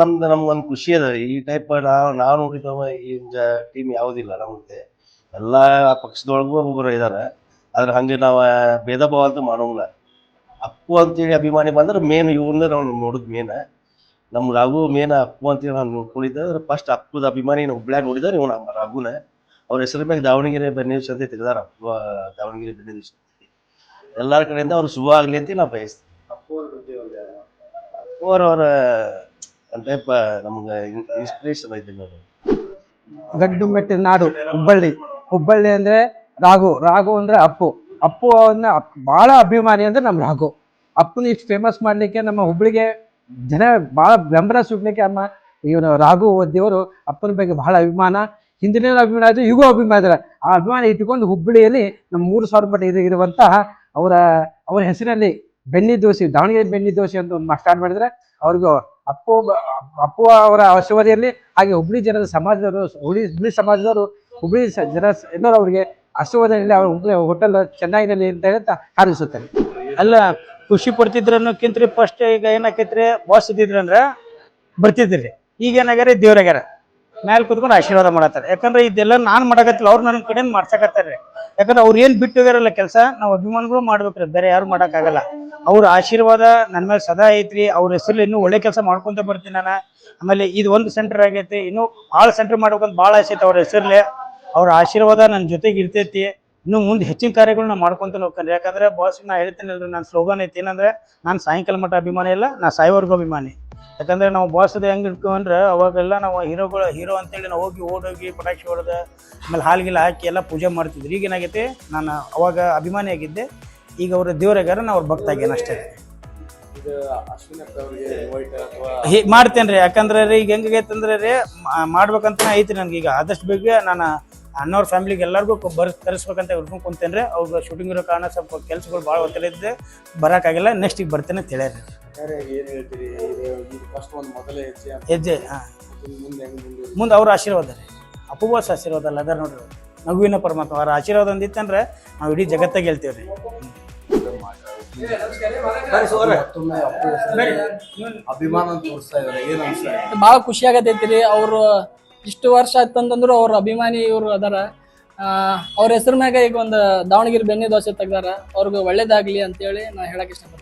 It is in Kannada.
ನಮ್ದು ನಮ್ಗೊಂದು ಖುಷಿ ಅದ. ಈ ಟೈಪ್ ನಾವು ನಾವು ನೋಡಿದವ ಈಗ ಟೀಮ್ ಯಾವುದಿಲ್ಲ ನಮ್ಗೆ. ಎಲ್ಲ ಪಕ್ಷದೊಳಗೂ ಒಬ್ಬೊಬ್ಬರು ಇದ್ದಾರೆ ಆದ್ರೆ ಹಂಗೆ ನಾವು ಭೇದ ಭಾವ ಅಂತ ಮಾಡೋಂಗಿಲ್ಲ. ಅಪ್ಪು ಅಂತೇಳಿ ಅಭಿಮಾನಿ ಬಂದ್ರೆ ಮೇನ್ ಇವ್ರನ್ನ ನಾವು ನೋಡುದು ಮೇನ್ ನಮ್ಮ ರಘು ಮೇನ್ ಅಪ್ಪು ಅಂತೇಳಿ ನಾನು ನೋಡ್ಕೊಂಡಿದ್ದೆ ಫಸ್ಟ್ ಅಪ್ಪದ ಅಭಿಮಾನಿ ಹುಬ್ಳ್ಯಾಗ ನೋಡಿದ್ರೆ ಇವ್ ನಮ್ಮ ರಘುನ. ಅವ್ರ ಹೆಸರು ಮ್ಯಾಗ ದಾವಣಗೆರೆ ಬೆನ್ನಿಸ್ ಅಂತ ತೆಗ್ದಾರ ಅಪ್ಪ ದಾವಣಗೆರೆ ಬೆನ್ನೇಶ್ ಎಲ್ಲಾರ ಕಡೆಯಿಂದ ಅವ್ರು ಶುಭ ಆಗ್ಲಿ ಅಂತ ನಾವು ಬಯಸ್ತೀವಿ. ಅವ್ರ ಅವ್ರ ಟೈಪ್ ನಮ್ಗೆ ಇನ್ಸ್ಪಿರೇಷನ್ ಐತೆ ಗಡ್ಡು ನಾಡು, ಹುಬ್ಬಳ್ಳಿ. ಹುಬ್ಬಳ್ಳಿ ಅಂದ್ರೆ ರಾಘು. ರಾಘು ಅಂದ್ರೆ ಅಪ್ಪು. ಅಪ್ಪು ಅವನ್ನ ಬಹಳ ಅಭಿಮಾನಿ ಅಂದ್ರೆ ನಮ್ಮ ರಾಘು. ಅಪ್ಪನ ಇಷ್ಟು ಫೇಮಸ್ ಮಾಡ್ಲಿಕ್ಕೆ ನಮ್ಮ ಹುಬ್ಳಿಗೆ ಜನ ಬಹಳ ಬೆಂಬಲ ಸುಡ್ಲಿಕ್ಕೆ ಅಮ್ಮ ಇವನು ರಾಘು ದೇವರು ಅಪ್ಪನ ಬಗ್ಗೆ ಬಹಳ ಅಭಿಮಾನ. ಹಿಂದಿನ ಅಭಿಮಾನ ಆಯ್ತು ಈಗೂ ಅಭಿಮಾನ ಇದ್ರೆ. ಆ ಅಭಿಮಾನ ಇಟ್ಟುಕೊಂಡು ಹುಬ್ಬಳ್ಳಿಯಲ್ಲಿ ನಮ್ಮ ಮೂರು ಸಾವಿರ ರೂಪಾಯಿ ಇದು ಅವರ ಅವರ ಹೆಸರಿನಲ್ಲಿ ಬೆನ್ನಿ ದೋಸೆ, ದಾವಣಗೆರೆ ಬೆನ್ನಿ ದೋಸೆ ಅಂತ ಒಂದು ಸ್ಟಾರ್ಟ್ ಮಾಡಿದ್ರೆ ಅವ್ರಿಗೂ ಅಪ್ಪು ಅಪ್ಪು ಅವರ ಆಶೀರ್ವಾದಿಯಲ್ಲಿ ಹಾಗೆ ಹುಬ್ಳಿ ಜನರ ಸಮಾಜದವರು, ಹುಬ್ಳಿ ಹುಬ್ಳಿ ಸಮಾಜದವರು, ಹುಬ್ಳಿ ಜನ ಎಲ್ಲರೂ ಅವರಿಗೆ ಆಶೀರ್ವಾದದಲ್ಲಿ ಅವ್ರ ಹುಬ್ಳಿ ಹೋಟೆಲ್ ಚೆನ್ನಾಗಿರಲಿ ಅಂತ ಹೇಳ್ತಾ ಹಾರಿಸುತ್ತಾರೆ. ಅಲ್ಲ, ಖುಷಿ ಪಡ್ತಿದ್ರು ಅನ್ನೋಕ್ಕಿಂತ ಫಸ್ಟ್ ಈಗ ಏನಾಕೈತ್ರಿ ಬಾಸ್ ಇದ್ದಿದ್ರಂದ್ರ ಬರ್ತಿದ್ರಿ. ಈಗ ಏನಾಗ್ಯಾರ ದೇವ್ರಾಗ್ಯಾರ ಮ್ಯಾಲ ಕುತ್ಕೊಂಡು ಆಶೀರ್ವಾದ ಮಾಡತ್ತಾರೆ. ಯಾಕಂದ್ರೆ ಇದೆಲ್ಲ ನಾನು ಮಾಡಕತ್ತಿಲ್ಲ, ಅವ್ರು ನನ್ನ ಕಡೆ ಮಾಡ್ಸಕತ್ತಾರೆ ಯಾಕಂದ್ರೆ ಅವ್ರು ಏನ್ ಬಿಟ್ಟು ಹೋಗ್ಯಾರಲ್ಲ ಕೆಲಸ, ನಾವು ಅಭಿಮಾನಿಗಳು ಮಾಡ್ಬೇಕ್ರಿ. ಬೇರೆ ಯಾರು ಮಾಡಕ್ಕಾಗಲ್ಲ. ಅವ್ರ ಆಶೀರ್ವಾದ ನನ್ನ ಮೇಲೆ ಸದಾ ಐತ್ರಿ. ಅವ್ರ ಹೆಸರಲ್ಲಿ ಇನ್ನೂ ಒಳ್ಳೆ ಕೆಲಸ ಮಾಡ್ಕೊಂತ ಬರ್ತೀನಿ ನಾನು. ಆಮೇಲೆ ಇದು ಒಂದು ಸೆಂಟರ್ ಆಗೈತಿ. ಇನ್ನೂ ಭಾಳ ಸೆಂಟರ್ ಮಾಡ್ಬೇಕಂತ ಭಾಳ ಆಸೆ ಐತೆ ಅವ್ರ ಹೆಸರಲ್ಲಿ ಅವ್ರ ಆಶೀರ್ವಾದ ನನ್ನ ಜೊತೆಗೆ ಇರ್ತೈತಿ. ಇನ್ನು ಮುಂದೆ ಹೆಚ್ಚಿನ ಕಾರ್ಯಗಳನ್ನ ಮಾಡ್ಕೊಂತ ಹೋಗ್ತಾನೆ ಯಾಕಂದ್ರೆ ಬಾಸ್ ನಾ ಹೇಳ್ತೇನಲ್ರಿ ನನ್ನ ಸ್ಲೋಗನ್ ಐತಿ ಏನಂದ್ರೆ, ನಾನು ಸಾಯಂಕಾಲ ಮಠ ಅಭಿಮಾನಿ ಇಲ್ಲ ನಾ ಸಾಯಿವರ್ಗೂ ಅಭಿಮಾನಿ. ಯಾಕಂದ್ರೆ ನಾವು ಬಾಸ್ದ ಹೆಂಗ್ ಇಟ್ಕೊಂಡ್ರೆ, ಅವಾಗೆಲ್ಲ ನಾವು ಹೀರೋಗಳು ಹೀರೋ ಅಂತೇಳಿ ನಾವು ಹೋಗಿ ಓಡೋಗಿ ಪಟಾಕಿ ಹೊಡೆದ, ಆಮೇಲೆ ಹಾಲ್ಗಿಲ್ಲ ಹಾಕಿ ಎಲ್ಲ ಪೂಜೆ ಮಾಡ್ತಿದ್ರು ಈಗ ಏನಾಗೈತೆ ನಾನು ಅವಾಗ ಅಭಿಮಾನಿ ಆಗಿದ್ದೆ. ಈಗ ಅವರು ದೇವರಾಗ್ಯಾರ ನಾ ಅವ್ರ ಭಕ್ತ ಆಗ್ಯಾನ ಅಷ್ಟೇ. ಮಾಡ್ತೇನೆ ಮಾಡ್ತೇನ್ರಿ ಯಾಕಂದ್ರೆ ರೀ ಈಗ ಹೆಂಗಾಗೈತಂದ್ರೆ ರೀ ಮಾಡ್ಬೇಕಂತ ಐತಿ ನನ್ಗೆ ಈಗ. ಆದಷ್ಟು ಬೇಗ ನಾನು ಅಣ್ಣವ್ರ ಫ್ಯಾಮಿಲಿಗೆ ಎಲ್ಲರಿಗೂ ಬರ್ ಕರೆಸ್ಬೇಕಂತ ಕುಂತೇನೆ ಕುಂತೇನ್ರಿ. ಅವ್ರಿಗೆ ಶೂಟಿಂಗ್ ಇರೋ ಕಾರಣ ಸ್ವಲ್ಪ ಕೆಲಸಗಳು ಭಾಳ ಒತ್ತಡ ಇದ್ದೆ. ಬರೋಕ್ಕಾಗಿಲ್ಲ ನೆಕ್ಸ್ಟ್ ಈಗ ಬರ್ತೇನೆ ಅಂತ ಹೇಳ್ಯಾರ ಹೆಜ್ಜೆ ಹಾಂ. ಮುಂದೆ ಅವ್ರ ಆಶೀರ್ವಾದ ರೀ. ಅಪವಾಸ ಆಶೀರ್ವಾದ ಅಲ್ಲ ಅದಾರ ನೋಡ್ರಿ ನಗುವಿನ ಪರಮಾತ್ಮ ಅವ್ರ ಆಶೀರ್ವಾದ ಒಂದಿತ್ತಂದ್ರೆ ನಾವು ಇಡೀ ಜಗತ್ತಾಗ ಹೇಳ್ತೀವಿ ರೀ ಅಭಿಮಾನ ತೋರಿಸ್ತಾ ಇದಾರೆ ಏನ್ ಅನ್ಸ್ತಾ ಇದೆ? ಭಾಳ ಖುಷಿ ಆಗತೈತಿ ರೀ ಅವರು ಇಷ್ಟು ವರ್ಷ ಆಯ್ತಂತಂದ್ರು ಅವ್ರ ಅಭಿಮಾನಿ ಇವ್ರು ಅದಾರ. ಅವ್ರ ಹೆಸರು ಮ್ಯಾಗ ಈಗ ಒಂದು ದಾವಣಗೆರೆ ಬೆಣ್ಣೆ ದೋಸೆ ತೆಗ್ದಾರ. ಅವ್ರಿಗೆ ಒಳ್ಳೇದಾಗ್ಲಿ ಅಂತೇಳಿ ನಾ ಹೇಳಕ್ ಇಷ್ಟಪಡ್ತೀನಿ.